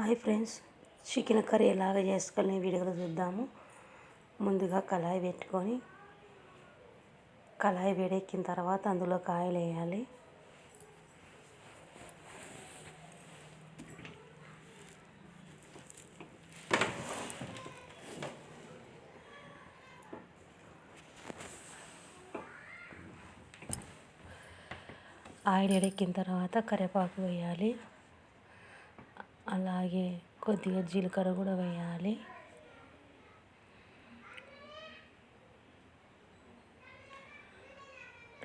Hi friends chicken curry ఎలాగ చేసుకొని వీడియోలో చూద్దాము. ముందుగా కళాయి పెట్టుకొని కళాయి వేడెక్కిన తర్వాత అందులో కాయలు వేయాలి. ఆయిల్ వేడెక్కిన తర్వాత కరివేపాకు వేయాలి. అలాగే కొద్దిగా జీలకర్ర కూడా వేయాలి.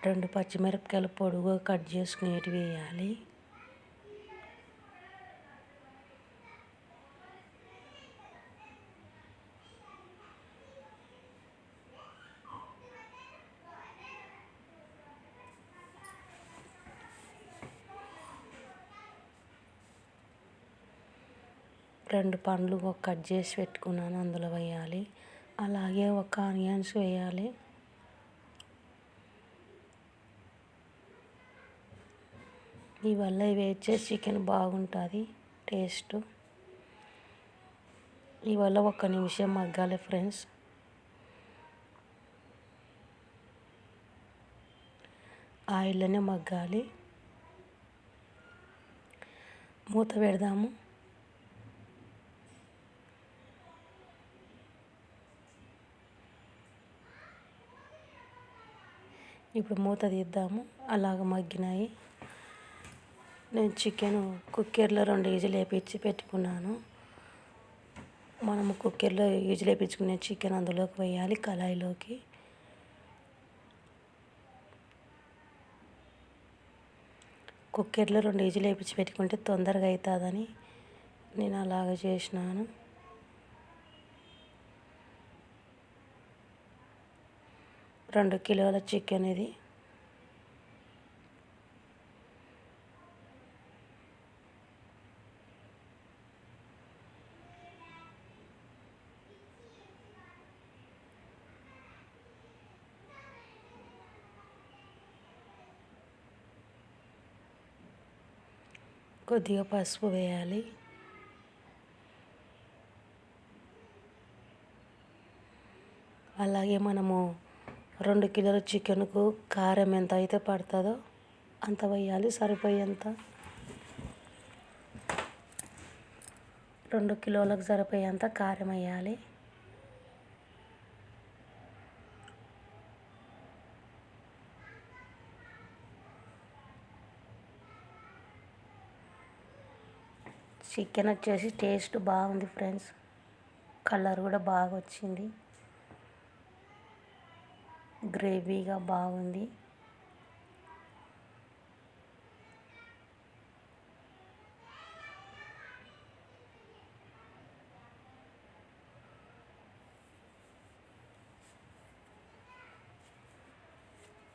రెండు పచ్చిమిరపకాయలు పొడుగు కట్ చేసుకునేటివి వేయాలి. రెండు పండ్లు కట్ చేసి పెట్టుకున్నాను అందులో వేయాలి. అలాగే ఒక ఆనియన్స్ వేయాలి. ఇవల్ల వేస్తే చికెన్ బాగుంటుంది టేస్ట్. ఇవల్ల ఒక్క నిమిషం మగ్గాలి ఫ్రెండ్స్. ఆయిల్లోనే మగ్గాలి. మూత పెడదాము. ఇప్పుడు మూత తీద్దాము. అలాగ మగ్గినాయి. నేను చికెన్ కుక్కర్లో రెండు ఈజీలు వేపించి పెట్టుకున్నాను. మనము కుక్కర్లో ఈజీలు వేపించుకునే చికెన్ అందులోకి వేయాలి కళాయిలోకి. కుక్కర్లో రెండు ఈజీలు వేపించి పెట్టుకుంటే తొందరగా అవుతుందని నేను అలాగ చేసినాను. రెండు కిలోల చికెన్ ఇది కొద్దిగా పసుపు వేయాలి. అలాగే మనము రెండు కిలోల చికెన్కు కారం ఎంత అయితే పడుతుందో అంత వేయాలి సరిపోయేంత. రెండు కిలోలకు సరిపోయేంత కారం వేయాలి. చికెన్ వచ్చేసి టేస్ట్ బాగుంది ఫ్రెండ్స్. కలర్ కూడా బాగా వచ్చింది గ్రేవీగా బాగుంది.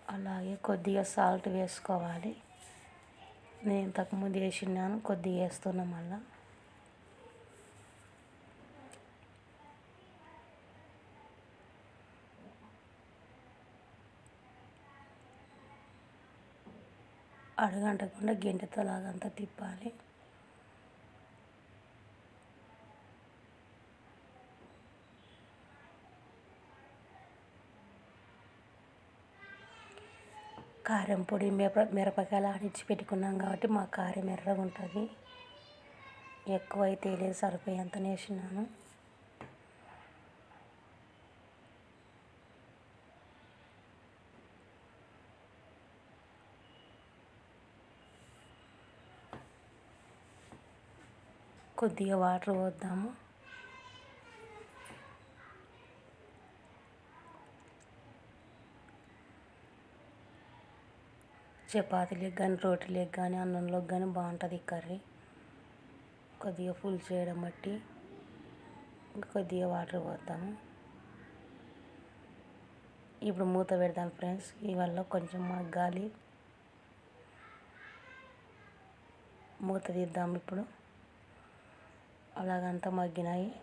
అలాగే కొద్దిగా సాల్ట్ వేసుకోవాలి. నేను ఇంతకుముందు వేసినాను కొద్దిగా వేస్తున్నాం మళ్ళీ. అడుగంటకుండా గెంటెతో లాగంతా తిప్పాలి. కారం పొడి మిరప మిరపకాయలు ఆడించి పెట్టుకున్నాం కాబట్టి మా కారం ఎర్రగా ఉంటుంది ఎక్కువ అయితే లేదు సరిపోయేంత వేసినాను. కొద్దిగా వాటర్ పోద్దాము. చపాతీలకు కానీ రోటీలకు కానీ అన్నంలోకి కానీ బాగుంటుంది ఈ కర్రీ. కొద్దిగా ఫుల్ చేయడం బట్టి కొద్దిగా వాటర్ పోద్దాము. ఇప్పుడు మూత పెడదాం ఫ్రెండ్స్. ఇవల్ల కొంచెం మగ్గాలి మూత తీద్దాము ఇప్పుడు. అలాగంతా మగ్గినాయి.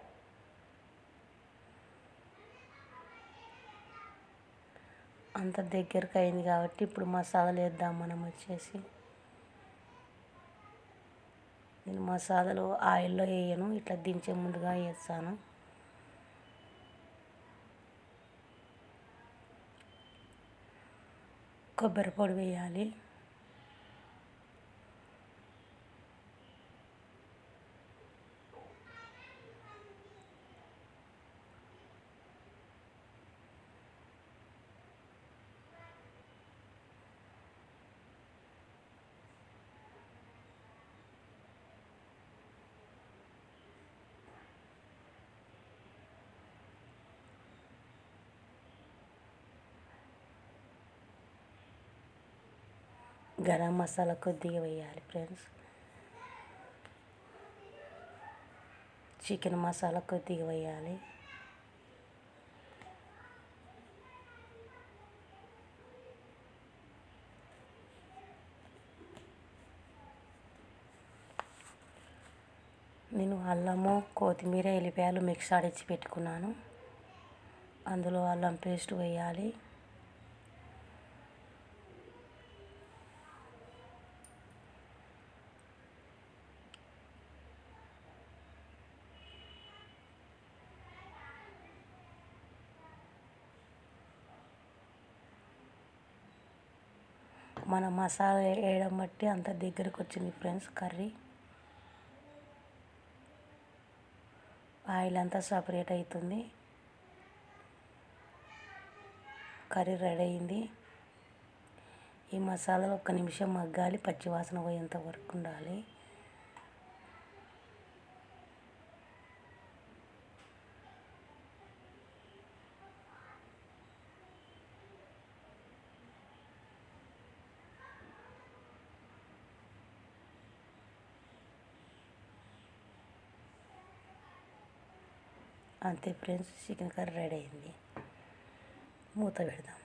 అంత దగ్గరకు అయింది కాబట్టి ఇప్పుడు మసాలాలు వేద్దాం మనం వచ్చేసి. నేను మసాలాలు ఆయిల్లో వేయను ఇట్లా దించే ముందుగా వేస్తాను. కొబ్బరి పొడి వేయాలి. గరం మసాలా కొద్దిగా వేయాలి ఫ్రెండ్స్ చికెన్ మసాలా కొద్దిగా వేయాలి. నేను అల్లము కొత్తిమీర ఎల్లిపాయలు మిక్స్ ఆడిచ్చి పెట్టుకున్నాను. అందులో అల్లం పేస్ట్ వేయాలి. మన మసాలా వేయడం బట్టి అంత దగ్గరకు వచ్చింది ఫ్రెండ్స్ కర్రీ. ఆయిల్ అంతా సపరేట్ అవుతుంది కర్రీ రెడీ అయింది. ఈ మసాలాలు ఒక్క నిమిషం మగ్గాలి పచ్చివాసన పోయేంత వరకు ఉండాలి. అంతే ఫ్రెండ్స్ చికెన్ కర్రీ రెడీ అయింది. మూత పెడదాం.